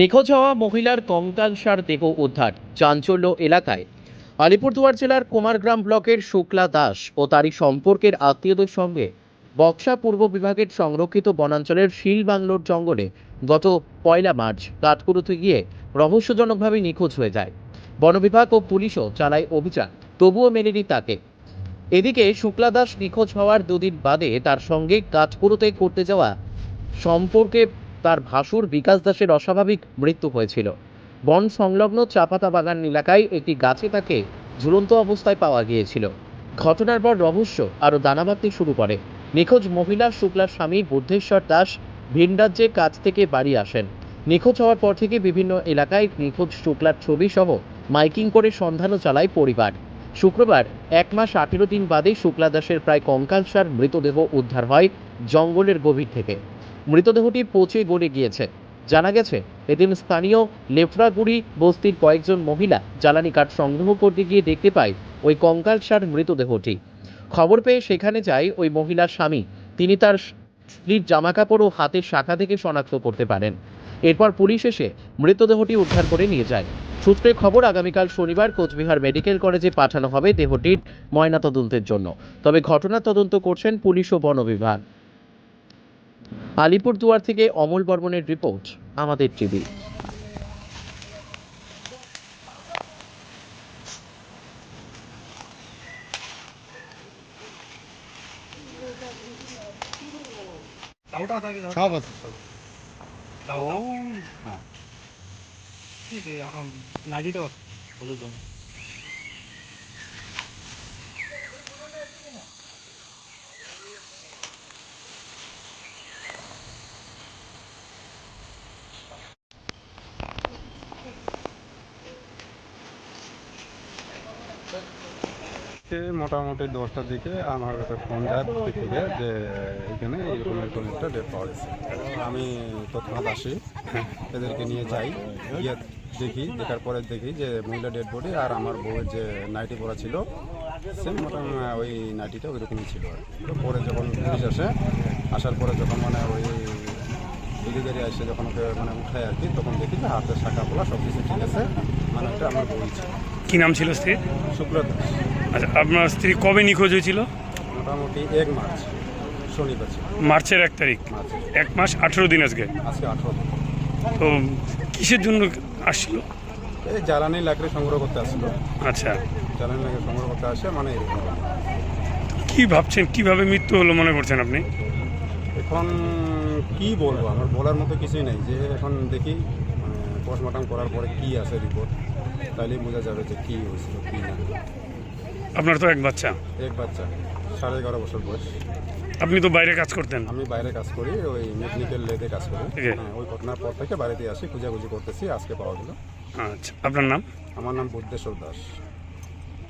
নিখোঁজ হওয়া মহিলার কঙ্কালসার দেহ উদ্ধার, চাঞ্চল্য এলাকায়। আলিপুরদুয়ার জেলার কুমারগ্রাম ব্লকের শুক্লা দাস ও তারই সম্পর্কের আত্মীয়দের সঙ্গে বক্সা পূর্ব বিভাগের সংরক্ষিত বনাঞ্চলের শিল বাংলোর জঙ্গলে গত পয়লা মার্চ কাঠকুরুতে গিয়ে রহস্যজনকভাবে নিখোঁজ হয়ে যায়। বন বিভাগ ও পুলিশও চালায় অভিযান, তবুও মেলেনি তাকে। এদিকে শুক্লা দাস নিখোঁজ হওয়ার দুদিন বাদে তার সঙ্গে কাঠকুরুতে করতে যাওয়া সম্পর্কে তার ভাসুর বিকাশ দাসের অস্বাভাবিক মৃত্যু হয়েছিল। বন সংলগ্ন চাপাতা বাগান এলাকায় একটি গাছে তাকে ঝুলন্ত অবস্থায় পাওয়া গিয়েছিল। ঘটনার পর রহস্য আরও দানা শুরু করে। নিখোঁজ মহিলা শুক্লার স্বামী বুদ্ধেশ্বর দাস ভিন রাজ্যে কাজ থেকে বাড়ি আসেন। নিখোঁজ হওয়ার পর থেকে বিভিন্ন এলাকায় নিখোঁজ শুক্লার ছবি সহ মাইকিং করে সন্ধানও চালায় পরিবার। শুক্রবার এক মাস আঠেরো দিন বাদে শুক্লা দাসের প্রায় কঙ্কালসার মৃতদেহ উদ্ধার হয় জঙ্গলের গভীর থেকে। মৃতদেহটি পচে গড়ে গিয়েছে। জানা গেছে, এদিন স্থানীয় লেফরাগুড়ি বস্তির কয়েকজন মহিলা জ্বালানি কাঠ সংগ্রহ করতে গিয়ে দেখতে পায় ওই কঙ্কালসার মৃতদেহটি। খবর পেয়ে সেখানে যায় ওই মহিলার স্বামী। তিনি তার স্ত্রীর জামাকাপড় ও হাতের শাখা থেকে শনাক্ত করতে পারেন। এরপর পুলিশ এসে মৃতদেহটি উদ্ধার করে নিয়ে যায়। সূত্রে খবর, আগামীকাল শনিবার কোচবিহার মেডিকেল কলেজে পাঠানো হবে দেহটির ময়নাতদন্তের জন্য। তবে ঘটনা তদন্ত করছেন পুলিশ ও বন বিভাগ। আলিপুরদুয়ার থেকে অমল বর্মনের রিপোর্ট আমাদের টিভি। হ্যাঁ। মোটামুটি দশটার দিকে আমার কাছে ফোন যায় থেকে যে এখানে এরকম এরকম একটা ডেট পাওয়া গেছে। আমি তৎক্ষণাৎ আসি, এদেরকে নিয়ে যাই দেখি, দেখার পরে দেখি যে মহিলা ডেড বডি আর আমার বউয়ের যে নাইটি পরা ছিল সে মোটামুটি ওই নাইটিটা ওই রকমই ছিল পরে যখন পুলিশ আসে, আসার পরে যখন মানে ওই ডিলিভারি আসে যখন ওকে মানে উঠায় আর কি তখন দেখি যে হাতের শাখা পোলা সব কিছু ঠিক আছে। মানে একটা আমার বই ছিল কি নাম ছিল স্ত্রীর? শুক্রবার আচ্ছা আপনার স্ত্রী কবে নিখোঁজ হয়েছিল? মোটামুটি এক মার্চ শনিবার ছিল। মার্চের এক তারিখ। এক মাস আঠেরো দিন আজকে। আজকে আঠারো দিন। তো কিসের জন্য আসছিল? এই জ্বালানি লাকড়ি সংগ্রহ করতে আসলো আচ্ছা। জ্বালানি লাকড়ি সংগ্রহ করতে আসে মানে এরকম। কি ভাবছেন কীভাবে মৃত্যু হলো মনে করছেন আপনি? এখন কি বলব? আমার বলার মতো কিছুই নেই। যে এখন দেখি মানে পোস্টমর্টম করার পরে কি আছে রিপোর্ট তাহলেই বোঝা যাবে যে কি হয়েছিল কি না। আপনার তো এক বাচ্চা। এক বাচ্চা সাড়ে এগারো বছর বয়স। আপনি তো বাইরে কাজ করতেন। আমি বাইরে কাজ করি ওই মেকানিক্যাল লেদে কাজ করি। হ্যাঁ, ওই ঘটনার পর থেকে বাড়িতে আসি খুঁজাখুঁজি করতেছি আজকে পাওয়া গেল। আচ্ছা আপনার নাম? আমার নাম বুদ্ধেশ্বর দাস।